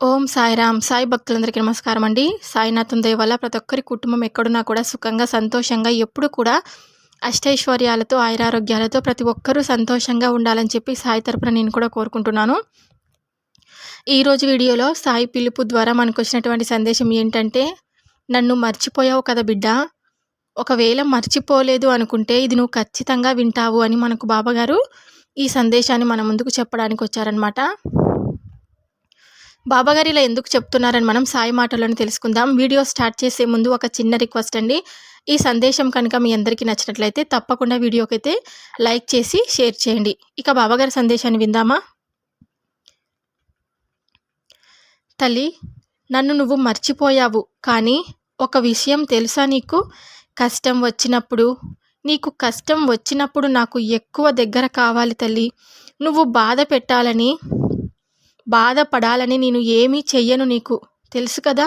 ఓం సాయిరామ్. సాయి భక్తులందరికీ నమస్కారం అండి. సాయినాథం దయ వల్ల ప్రతి ఒక్కరి కుటుంబం ఎక్కడున్నా కూడా సుఖంగా సంతోషంగా ఎప్పుడు కూడా అష్టైశ్వర్యాలతో ఆయురారోగ్యాలతో ప్రతి ఒక్కరూ సంతోషంగా ఉండాలని చెప్పి సాయి తరపున నేను కూడా కోరుకుంటున్నాను. ఈరోజు వీడియోలో సాయి పిలుపు ద్వారా మనకు వచ్చినటువంటి సందేశం ఏంటంటే నన్ను మర్చిపోయావు కదా బిడ్డ. ఒకవేళ మర్చిపోలేదు అనుకుంటే ఇది నువ్వు ఖచ్చితంగా వింటావు అని మనకు బాబాగారు ఈ సందేశాన్ని మన ముందుకు చెప్పడానికి వచ్చారనమాట బాబాగారు ఇలా ఎందుకు చెప్తున్నారని మనం సాయి మాటలను తెలుసుకుందాం. వీడియో స్టార్ట్ చేసే ముందు ఒక చిన్న రిక్వెస్ట్ అండి. ఈ సందేశం కనుక మీ అందరికీ నచ్చినట్లయితే తప్పకుండా వీడియోకైతే లైక్ చేసి షేర్ చేయండి. ఇక బాబాగారి సందేశాన్ని విందామా? తల్లి నన్ను నువ్వు మర్చిపోయావు కానీ ఒక విషయం తెలుసా నీకు? కష్టం వచ్చినప్పుడు నీకు కష్టం వచ్చినప్పుడు నాకు ఎక్కువ దగ్గర కావాలి తల్లి. నువ్వు బాధ పెట్టాలని బాధపడాలని నేను ఏమీ చెయ్యను నీకు. తెలుసు కదా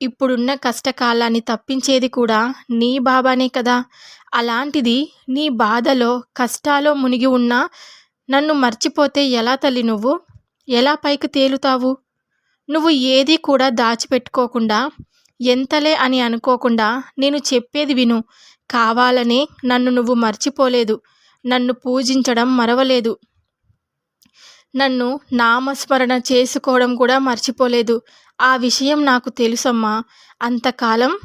ఇప్పుడున్న కష్టకాలాన్ని తప్పించేది కూడా నీ బాబానే కదా. అలాంటిది నీ బాధలో కష్టాలో మునిగి ఉన్నా నన్ను మర్చిపోతే ఎలా తల్లి నువ్వు? ఎలా పైకి తేలుతావు? నువ్వు ఏది కూడా దాచిపెట్టుకోకుండా ఎంతలే అని అనుకోకుండా నేను చెప్పేది విను. కావాలనే నన్ను నువ్వు మర్చిపోలేదు. నన్ను పూజించడం మరవలేదు. నన్ను నామస్మరణ చేసుకోవడం కూడా మర్చిపోలేదు. ఆ విషయం నాకు తెలుసమ్మా. అంతకాలం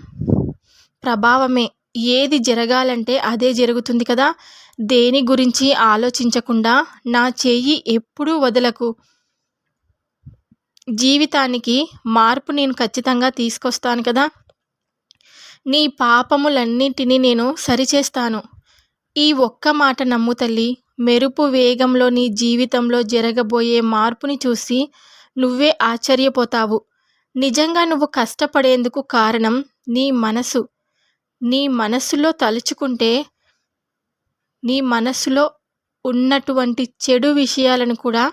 ప్రభావమే. ఏది జరగాలంటే అదే జరుగుతుంది కదా. దేని గురించి ఆలోచించకుండా నా చెయ్యి ఎప్పుడూ వదలకు. జీవితానికి మార్పు నేను ఖచ్చితంగా తీసుకొస్తాను కదా. నీ పాపములన్నింటినీ నేను సరిచేస్తాను. ఈ ఒక్క మాట నమ్ము తల్లి. మెరుపు వేగంలో నీ జీవితంలో జరగబోయే మార్పుని చూసి నువ్వే ఆశ్చర్యపోతావు. నిజంగా నువ్వు కష్టపడేందుకు కారణం నీ మనసు. నీ మనస్సులో తలుచుకుంటే నీ మనస్సులో ఉన్నటువంటి చెడు విషయాలను కూడా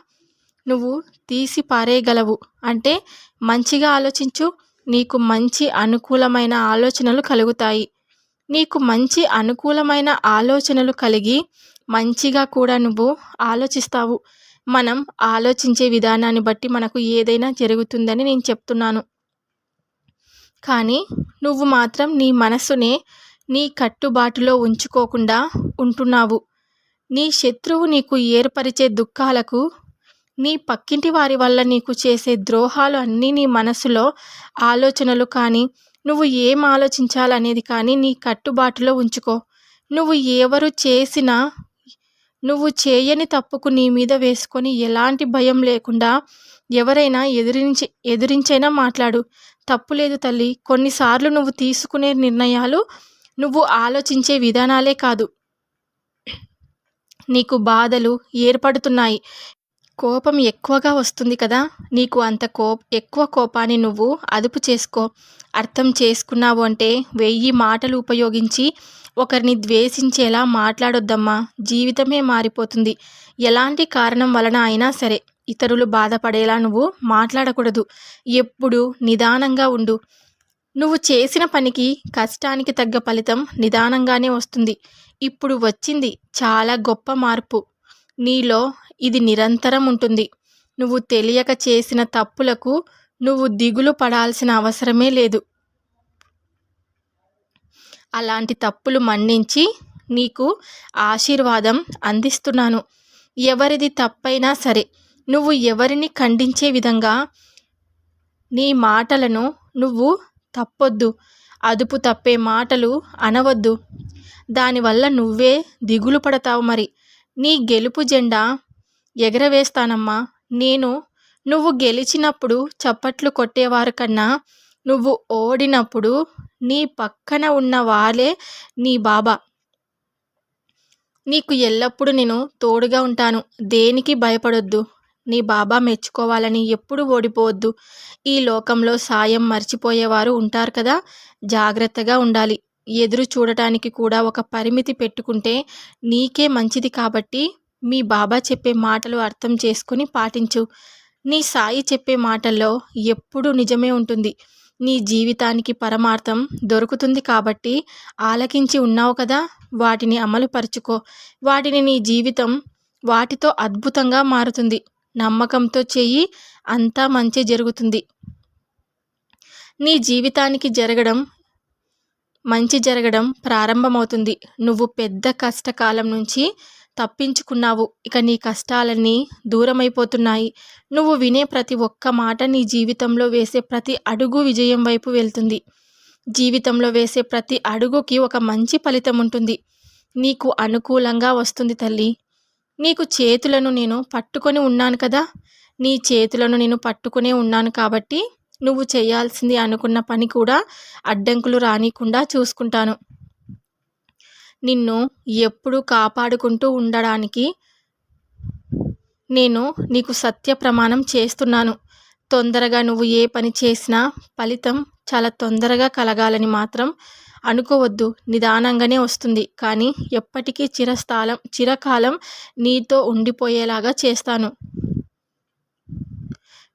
నువ్వు తీసి పారేయగలవు అంటే మంచిగా ఆలోచించు నీకు మంచి అనుకూలమైన ఆలోచనలు కలుగుతాయి. నీకు మంచి అనుకూలమైన ఆలోచనలు కలిగి మంచిగా కూడా నువ్వు ఆలోచిస్తావు. మనం ఆలోచించే విధానాన్ని బట్టి మనకు ఏదైనా జరుగుతుందని నేను చెప్తున్నాను. కానీ నువ్వు మాత్రం నీ మనస్సునే నీ కట్టుబాటులో ఉంచుకోకుండా ఉంటున్నావు. నీ శత్రువు నీకు ఏర్పరిచే దుఃఖాలకు నీ పక్కింటి వారి వల్ల నీకు చేసే ద్రోహాలు అన్నీ నీ మనసులో ఆలోచనలు కానీ నువ్వు ఏం ఆలోచించాలనేది కానీ నీ కట్టుబాటులో ఉంచుకో. నువ్వు ఎవరు చేసినా నువ్వు చేయని తప్పుకు నీ మీద వేసుకొని ఎలాంటి భయం లేకుండా ఎవరైనా ఎదిరించి ఎదిరించైనా మాట్లాడు. తప్పు లేదు తల్లి. కొన్నిసార్లు నువ్వు తీసుకునే నిర్ణయాలు నువ్వు ఆలోచించే విధానాలే కాదు. నీకు బాధలు ఏర్పడుతున్నాయి. కోపం ఎక్కువగా వస్తుంది కదా? నీకు అంత కో ఎక్కువ కోపాన్ని నువ్వు అదుపు చేసుకో. అర్థం చేసుకున్నావు అంటే వెయ్యి మాటలు ఉపయోగించి ఒకరిని ద్వేషించేలా మాట్లాడొద్దమ్మా జీవితమే మారిపోతుంది. ఎలాంటి కారణం వలన అయినా సరే ఇతరులు బాధపడేలా నువ్వు మాట్లాడకూడదు. ఎప్పుడు నిదానంగా ఉండు. నువ్వు చేసిన పనికి కష్టానికి తగ్గ ఫలితం నిదానంగానే వస్తుంది. ఇప్పుడు వచ్చింది చాలా గొప్ప మార్పు. నీలో ఇది నిరంతరం ఉంటుంది. నువ్వు తెలియక చేసిన తప్పులకు నువ్వు దిగులు పడాల్సిన అవసరమే లేదు. అలాంటి తప్పులు మన్నించి నీకు ఆశీర్వాదం అందిస్తున్నాను. ఎవరిది తప్పైనా సరే నువ్వు ఎవరిని ఖండించే విధంగా నీ మాటలను నువ్వు తప్పొద్దు. అదుపు తప్పే మాటలు అనవద్దు. దానివల్ల నువ్వే దిగులు పడతావు మరి. నీ గెలుపు జెండా ఎగరవేస్తానమ్మా. నేను నువ్వు గెలిచినప్పుడు చప్పట్లు కొట్టేవారు కన్నా నువ్వు ఓడినప్పుడు నీ పక్కన ఉన్న వాళ్ళే నీ బాబా. నీకు ఎల్లప్పుడూ నేను తోడుగా ఉంటాను. దేనికి భయపడొద్దు? నీ బాబా మెచ్చుకోవాలని ఎప్పుడు ఓడిపోవద్దు. ఈ లోకంలో సాయం మర్చిపోయేవారు ఉంటారు కదా? జాగ్రత్తగా ఉండాలి. ఎదురు చూడటానికి కూడా ఒక పరిమితి పెట్టుకుంటే నీకే మంచిది కాబట్టి మీ బాబా చెప్పే మాటలు అర్థం చేసుకుని పాటించు. నీ సాయి చెప్పే మాటల్లో ఎప్పుడు నిజమే ఉంటుంది. నీ జీవితానికి పరమార్థం దొరుకుతుంది కాబట్టి ఆలకించి ఉన్నావు కదా వాటిని అమలుపరుచుకో. వాటిని నీ జీవితం వాటితో అద్భుతంగా మారుతుంది. నమ్మకంతో చెయ్యి అంతా మంచి జరుగుతుంది. నీ జీవితానికి జరగడం మంచి జరగడం ప్రారంభమవుతుంది. నువ్వు పెద్ద కష్టకాలం నుంచి తప్పించుకున్నావు. ఇక నీ కష్టాలన్నీ దూరమైపోతున్నాయి. నువ్వు వినే ప్రతి ఒక్క మాట నీ జీవితంలో వేసే ప్రతి అడుగు విజయం వైపు వెళ్తుంది. జీవితంలో వేసే ప్రతి అడుగుకి ఒక మంచి ఫలితం ఉంటుంది. నీకు అనుకూలంగా వస్తుంది తల్లి. నీకు చేతులను నేను పట్టుకొని ఉన్నాను కదా. నీ చేతులను నేను పట్టుకునే ఉన్నాను కాబట్టి నువ్వు చేయాల్సింది అనుకున్న పని కూడా అడ్డంకులు రానికుండా చూసుకుంటాను. నిన్ను ఎప్పుడు కాపాడుకుంటూ ఉండడానికి నేను నీకు సత్య ప్రమాణం చేస్తున్నాను. తొందరగా నువ్వు ఏ పని చేసినా ఫలితం చాలా తొందరగా కలగాలని మాత్రం అనుకోవద్దు. నిదానంగానే వస్తుంది. కానీ ఎప్పటికీ చిరస్థాలం చిరకాలం నీతో ఉండిపోయేలాగా చేస్తాను.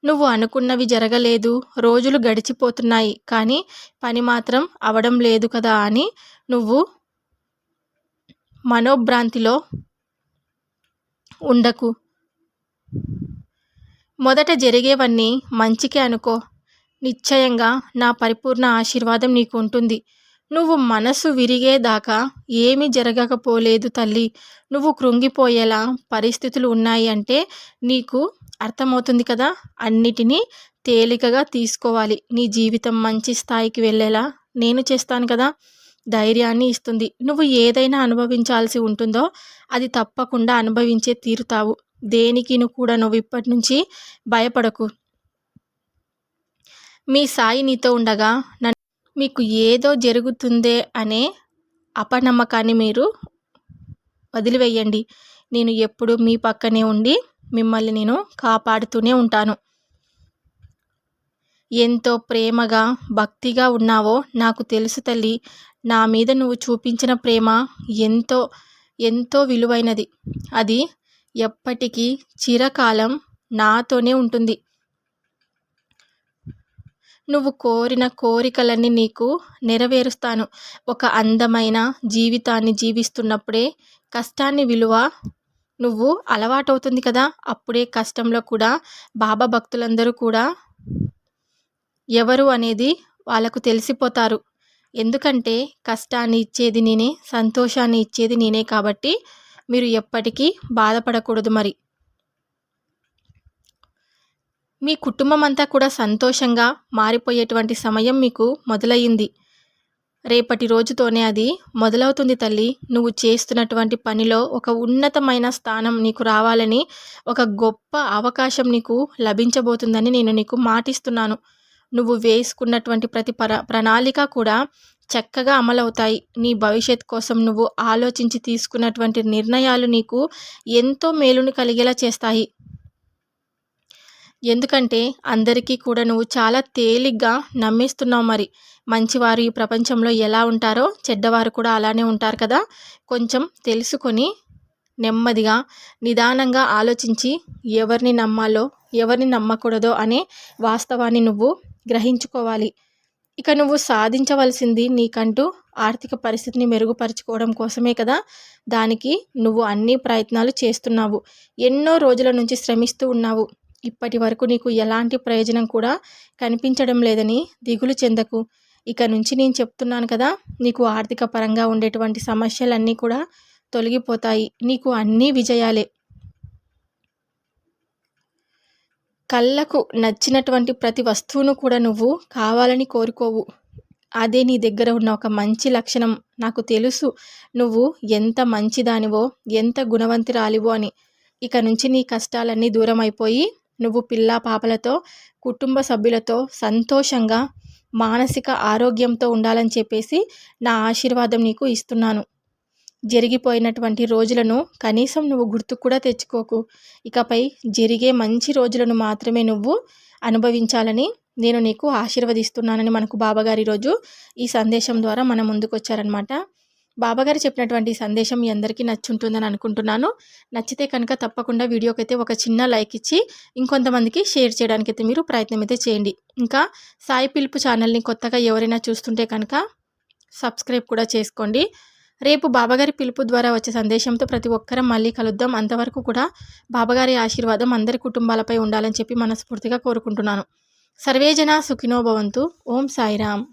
నువ్వు అనుకున్నవి జరగలేదు. రోజులు గడిచిపోతున్నాయి. కానీ పని మాత్రం అవడం లేదు కదా అని నువ్వు మనోభ్రాంతిలో ఉండకు. మొదట జరిగేవన్నీ మంచికే అనుకో. నిశ్చయంగా నా పరిపూర్ణ ఆశీర్వాదం నీకు ఉంటుంది. నువ్వు మనసు విరిగేదాకా ఏమీ జరగకపోలేదు తల్లి. నువ్వు కృంగిపోయేలా పరిస్థితులు ఉన్నాయి అంటే నీకు అర్థమవుతుంది కదా? అన్నిటినీ తేలికగా తీసుకోవాలి. నీ జీవితం మంచి స్థాయికి వెళ్ళేలా నేను చేస్తాను కదా? ధైర్యాన్ని ఇస్తుంది. నువ్వు ఏదైనా అనుభవించాల్సి ఉంటుందో అది తప్పకుండా అనుభవించే తీరుతావు. దేనికి కూడా నువ్వు ఇప్పటి నుంచి భయపడకు. మీ సాయి నీతో ఉండగా నన్ను మీకు ఏదో జరుగుతుందే అనే అపనమ్మకాన్ని మీరు వదిలివేయండి. నేను ఎప్పుడు మీ పక్కనే ఉండి మిమ్మల్ని నేను కాపాడుతూనే ఉంటాను. ఎంతో ప్రేమగా భక్తిగా ఉన్నావో నాకు తెలుసు తల్లి. నా మీద నువ్వు చూపించిన ప్రేమ ఎంతో ఎంతో విలువైనది. అది ఎప్పటికీ చిరకాలం నాతోనే ఉంటుంది. నువ్వు కోరిన కోరికలన్నీ నీకు నెరవేరుస్తాను. ఒక అందమైన జీవితాన్ని జీవిస్తున్నప్పుడే కష్టాన్ని విలువ నువ్వు అలవాటవుతుంది కదా. అప్పుడే కష్టంలో కూడా బాబా భక్తులందరూ కూడా ఎవరు అనేది వాళ్ళకు తెలిసిపోతారు. ఎందుకంటే కష్టాన్ని ఇచ్చేది నేనే సంతోషాన్ని ఇచ్చేది నేనే కాబట్టి మీరు ఎప్పటికీ బాధపడకూడదు మరి. మీ కుటుంబం అంతా కూడా సంతోషంగా మారిపోయేటువంటి సమయం మీకు మొదలయ్యింది. రేపటి రోజుతోనే అది మొదలవుతుంది తల్లి. నువ్వు చేస్తున్నటువంటి పనిలో ఒక ఉన్నతమైన స్థానం నీకు రావాలని ఒక గొప్ప అవకాశం నీకు లభించబోతుందని నేను నీకు మాటిస్తున్నాను. నువ్వు వేసుకున్నటువంటి ప్రతి పర ప్రణాళిక కూడా చక్కగా అమలవుతాయి. నీ భవిష్యత్ కోసం నువ్వు ఆలోచించి తీసుకున్నటువంటి నిర్ణయాలు నీకు ఎంతో మేలుని కలిగేలా చేస్తాయి. ఎందుకంటే అందరికీ కూడా నువ్వు చాలా తేలిగ్గా నమ్మిస్తున్నావు మరి. మంచివారు ఈ ప్రపంచంలో ఎలా ఉంటారో చెడ్డవారు కూడా అలానే ఉంటారు కదా. కొంచెం తెలుసుకొని నెమ్మదిగా నిదానంగా ఆలోచించి ఎవరిని నమ్మాలో ఎవరిని నమ్మకూడదో అనే వాస్తవాన్ని నువ్వు గ్రహించుకోవాలి. ఇక నువ్వు సాధించవలసింది నీకంటూ ఆర్థిక పరిస్థితిని మెరుగుపరుచుకోవడం కోసమే కదా దానికి నువ్వు అన్ని ప్రయత్నాలు చేస్తున్నావు. ఎన్నో రోజుల నుంచి శ్రమిస్తూ ఉన్నావు. ఇప్పటి వరకు నీకు ఎలాంటి ప్రయోజనం కూడా కనిపించడం లేదని దిగులు చెందకు. ఇక నుంచి నేను చెప్తున్నాను కదా నీకు ఆర్థిక పరంగా ఉండేటువంటి సమస్యలన్నీ కూడా తొలగిపోతాయి. నీకు అన్నీ విజయాలే. కళ్ళకు నచ్చినటువంటి ప్రతి వస్తువును కూడా నువ్వు కావాలని కోరుకోవు. అదే నీ దగ్గర ఉన్న ఒక మంచి లక్షణం నాకు తెలుసు. నువ్వు ఎంత మంచిదానివో ఎంత గుణవంతురాలివో అని. ఇక నుంచి నీ కష్టాలన్నీ దూరం అయిపోయి నువ్వు పిల్ల పాపలతో కుటుంబ సభ్యులతో సంతోషంగా మానసిక ఆరోగ్యంతో ఉండాలని చెప్పేసి నా ఆశీర్వాదం నీకు ఇస్తున్నాను. జరిగిపోయినటువంటి రోజులను కనీసం నువ్వు గుర్తు కూడా తెచ్చుకోకు. ఇకపై జరిగే మంచి రోజులను మాత్రమే నువ్వు అనుభవించాలని నేను నీకు ఆశీర్వదిస్తున్నానని మనకు బాబాగారు ఈరోజు ఈ సందేశం ద్వారా మన ముందుకు వచ్చారనమాట బాబాగారు చెప్పినటువంటి సందేశం మీ అందరికీ నచ్చుంటుందని అనుకుంటున్నాను. నచ్చితే కనుక తప్పకుండా వీడియోకైతే ఒక చిన్న లైక్ ఇచ్చి ఇంకొంతమందికి షేర్ చేయడానికి అయితే మీరు ప్రయత్నం అయితే చేయండి. ఇంకా సాయి పిలుపు ఛానల్ని కొత్తగా ఎవరైనా చూస్తుంటే కనుక సబ్స్క్రైబ్ కూడా చేసుకోండి. రేపు బాబాగారి పిలుపు ద్వారా వచ్చే సందేశంతో ప్రతి ఒక్కరం మళ్ళీ కలుద్దాం. అంతవరకు కూడా బాబాగారి ఆశీర్వాదం అందరి కుటుంబాలపై ఉండాలని చెప్పి మనస్ఫూర్తిగా కోరుకుంటున్నాను. సర్వేజన సుఖినో భవంతు. ఓం సాయిరామ్.